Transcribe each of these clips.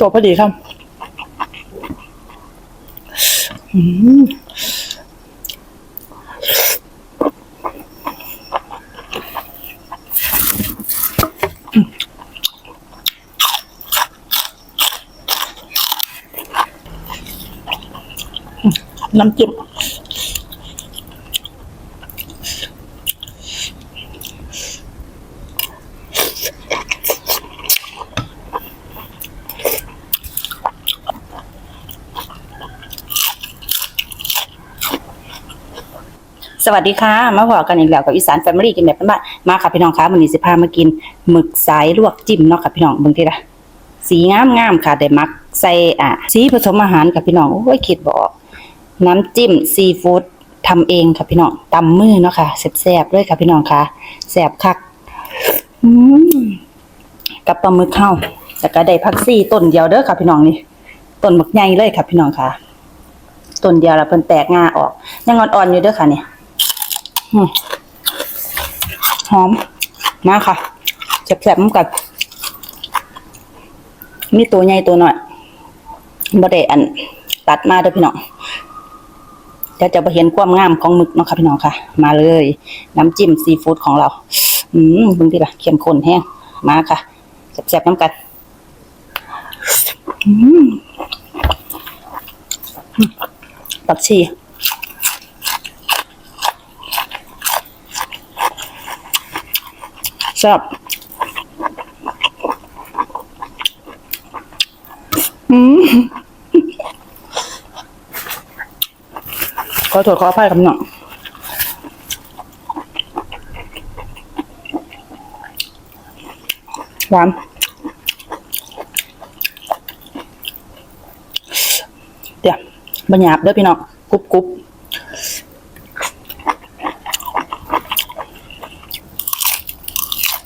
ตัวพอดีครับน้ำจิ้ม สวัสดีค่ะ มาพอกันอีกแล้วกับอีสานแฟมิลี่กินแบบบ้านๆมาค่ะพี่น้องคะวันนี้สิพามากินหมึกสายลวกจิ้มเนาะค่ะพี่น้องเบิ่งทีละสีงามงามๆค่ะได้มักใส่อะสีผสมอาหารค่ะพี่น้องโอ้ยคิดบออกน้ำจิ้มซีฟู้ดทำเองค่ะพี่น้องตำมือเนาะค่ะแซ่บๆด้วยค่ะพี่น้องค่ะแซ่บคักกับปลาหมึกเข้าแล้วก็ได้ผักซี่ต้นเดียวเด้อค่ะพี่น้องนี่ต้นหมึกใหญ่เลยค่ะพี่น้องค่ะต้นเดียวแล้วเพิ่นแตกงาออกยังอ่อนๆอยู่เด้อค่ะเนี่อืม หอม มาค่ะแซ่บๆมันกัดมีตัวใหญ่ตัวน้อยบ่ได้อัน ตัดมาเด้อพี่น้องเดี๋ยวจะไปเห็นความงามของหมึกเนาะค่ะพี่น้องค่ะ มาเลย น้ำจิ้มซีฟู้ดของเรา อืมบึงดิล่ะเข้มข้นแห้ง มาค่ะแซ่บๆน้ำกันอืมปักชี แซ่บอืมขอโทษขออภัยครับน้องหวานเดี๋ยวบรรยาบเด้อพี่น้องกรุบกรุบ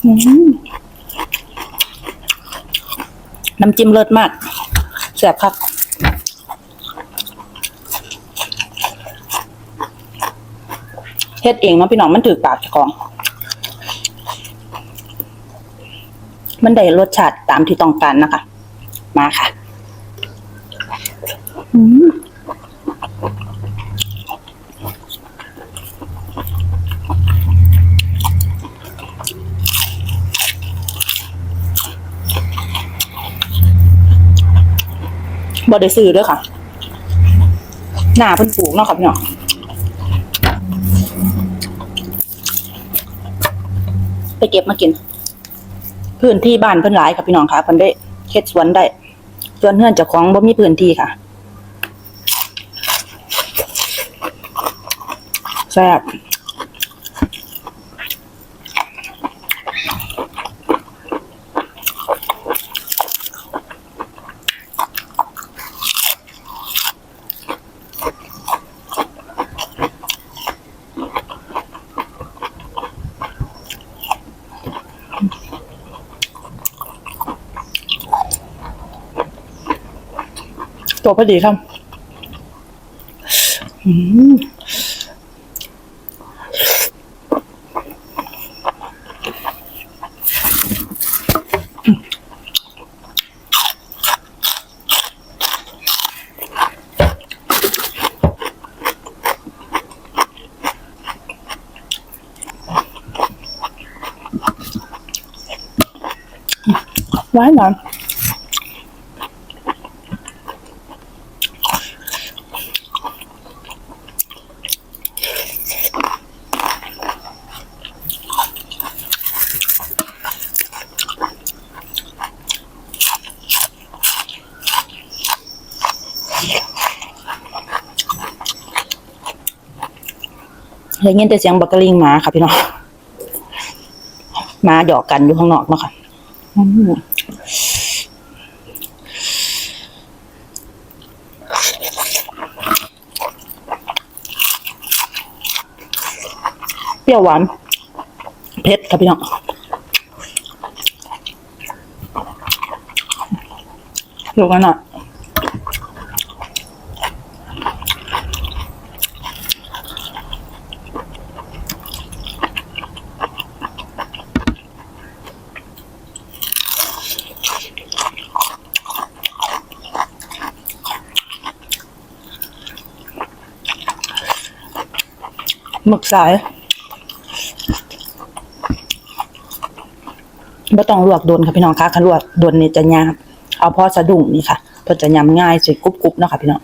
อืม น้ำจิ้มเลิศมากแซ่บครับเฮ็ดเองเนาะพี่น้องมันถือปากเจ้าของ มันได้รสชาติตามที่ต้องการนะคะ มาค่ะ อืม บ่ได้ซื้อด้วยค่ะ หน้าเพิ่นปลูกเนาะค่ะพี่น้องไปเก็บมากิน พื้นที่บ้านเพิ่นหลายค่ะพี่น้องค่ะเพิ่นได้เฮ็ดสวนได้ส่วนเฮือนเจ้าของบ่มีพื้นที่ค่ะแซ่บ ตัวพอดีครับ อืม หวานหวานได้ยแต่เสียงบักกะลิงหมาค่ะพี่น้องหมาหยอกกันอยู่ข้างนอกเนาะค่ะ เปรี้ยวหวาน เผ็ดครับพี่น้องดูกันหน่อย หมึกสายไม่ต้องลวกโดนค่ะพี่น้องคะคันลวกโดนนี่จะยากเอาพอสะดุ้งนี่ค่ะเพื่อจะยำง่ายสวยกรุบกรุบๆเนาะค่ะพี่น้อง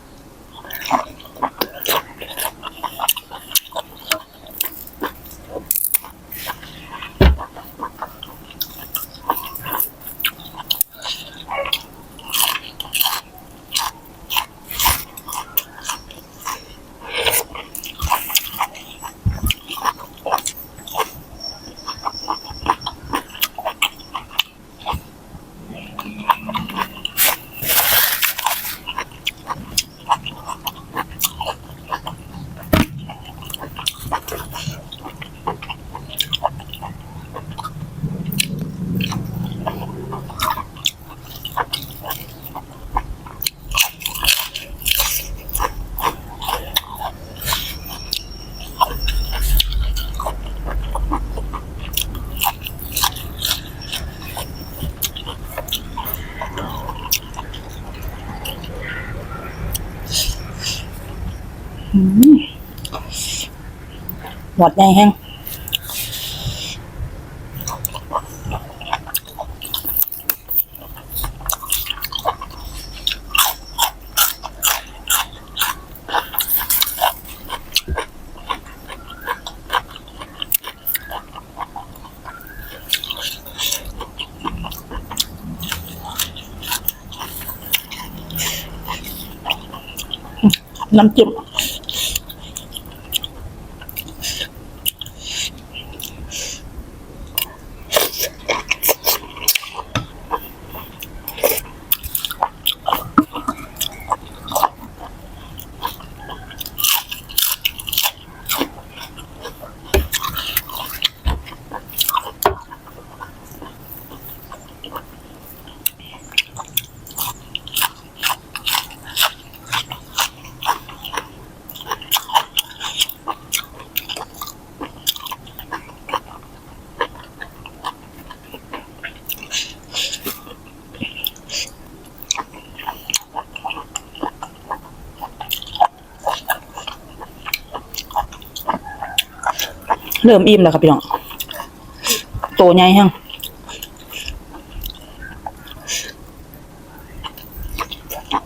หมดใหญ่แห้งน้ำจิ้ม เริ่มอิ่มแล้วครับพี่น้อง โตใหญ่แห้ง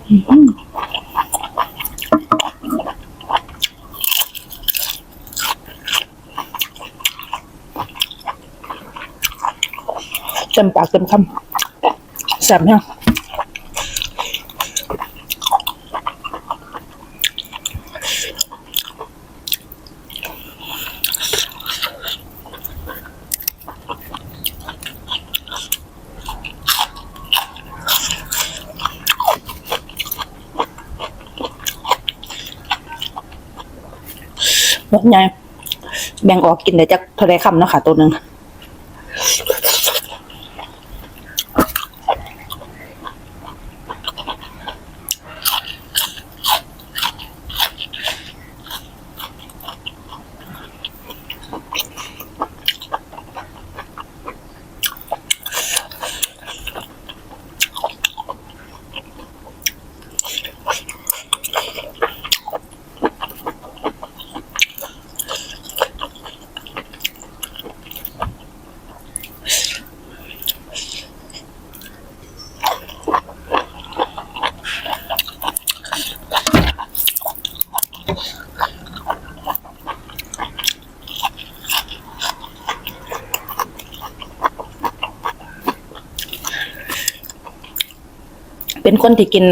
อื้อหือเต็มปากเต็มคำแซ่บแห้งรสไงแบ่งออกกินได้จากเท่าไรคำเนาะค่ะตัวหนึ่ง เป็นคนที่กิน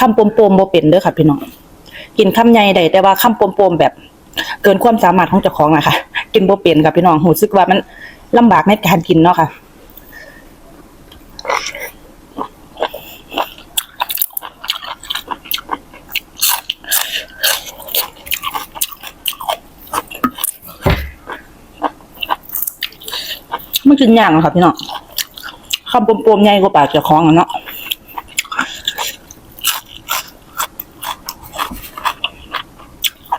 คำปมๆบ่เป็นเด้อค่ะ พี่น้องกินคำใหญ่ได้แต่ว่าคำปมๆแบบ เกินความสามารถของเจ้าของอะค่ะ กินบ่เป็นค่ะพี่น้องรู้สึกว่ามันลำบากในการกินเนาะค่ะมันกินยากอะค่ะพี่น้องคำปมๆใหญ่กว่าปากเจ้าของอะเนาะ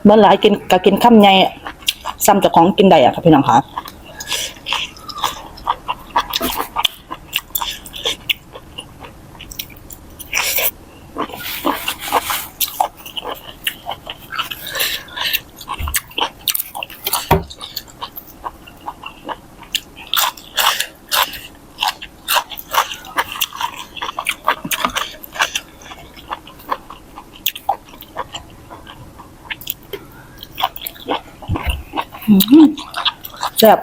เมื่อหลายกินก็กินข้ามใหญ่ซ้ำเจากของกินได้อะค่ะพี่น้องค่ะ แซ่บ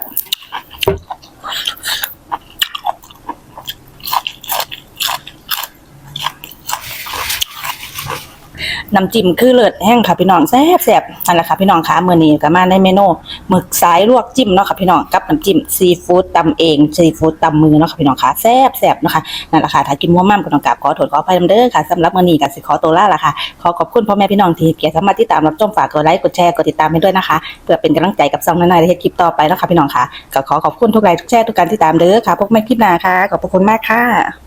น้ำจิ้มคือเลิศแห้งค่ะพี่น้องแซ่บแซ่บนั่นแหละค่ะพี่น้องคะมื้อนี้ก็มาในเมนู หมึกสายลวกจิ้มเนาะค่ะพี่น้องกับน้ำจิ้มซีฟู้ดตำเองซีฟู้ดตำมือเนาะค่ะพี่น้องคะแซ่บแซ่บเนาะคะนั่นแหละค่ะถ้ากินมัวมั่มก็ต้องกราบขอโทษขออภัยนำเด้อค่ะสำหรับมื้อนี้ก็สิขอตัวลาละค่ะขอขอบคุณพ่อแม่พี่น้องที่เกียรติสามารถติดตามรับชมฝากกดไลค์กดแชร์กดติดตามให้ด้วยนะคะ เพื่อเป็นกำลังใจกับซองน้อยๆในเฮ็ดคลิปต่อไปเนาะค่ะพี่น้องค่ะก็ขอขอบคุณทุกไลค์ทุกแชร์ทุกการติดตามเด้อค่ะพบกันใหม่คลิปหน้าค่ะขอบคุณมากค่ะ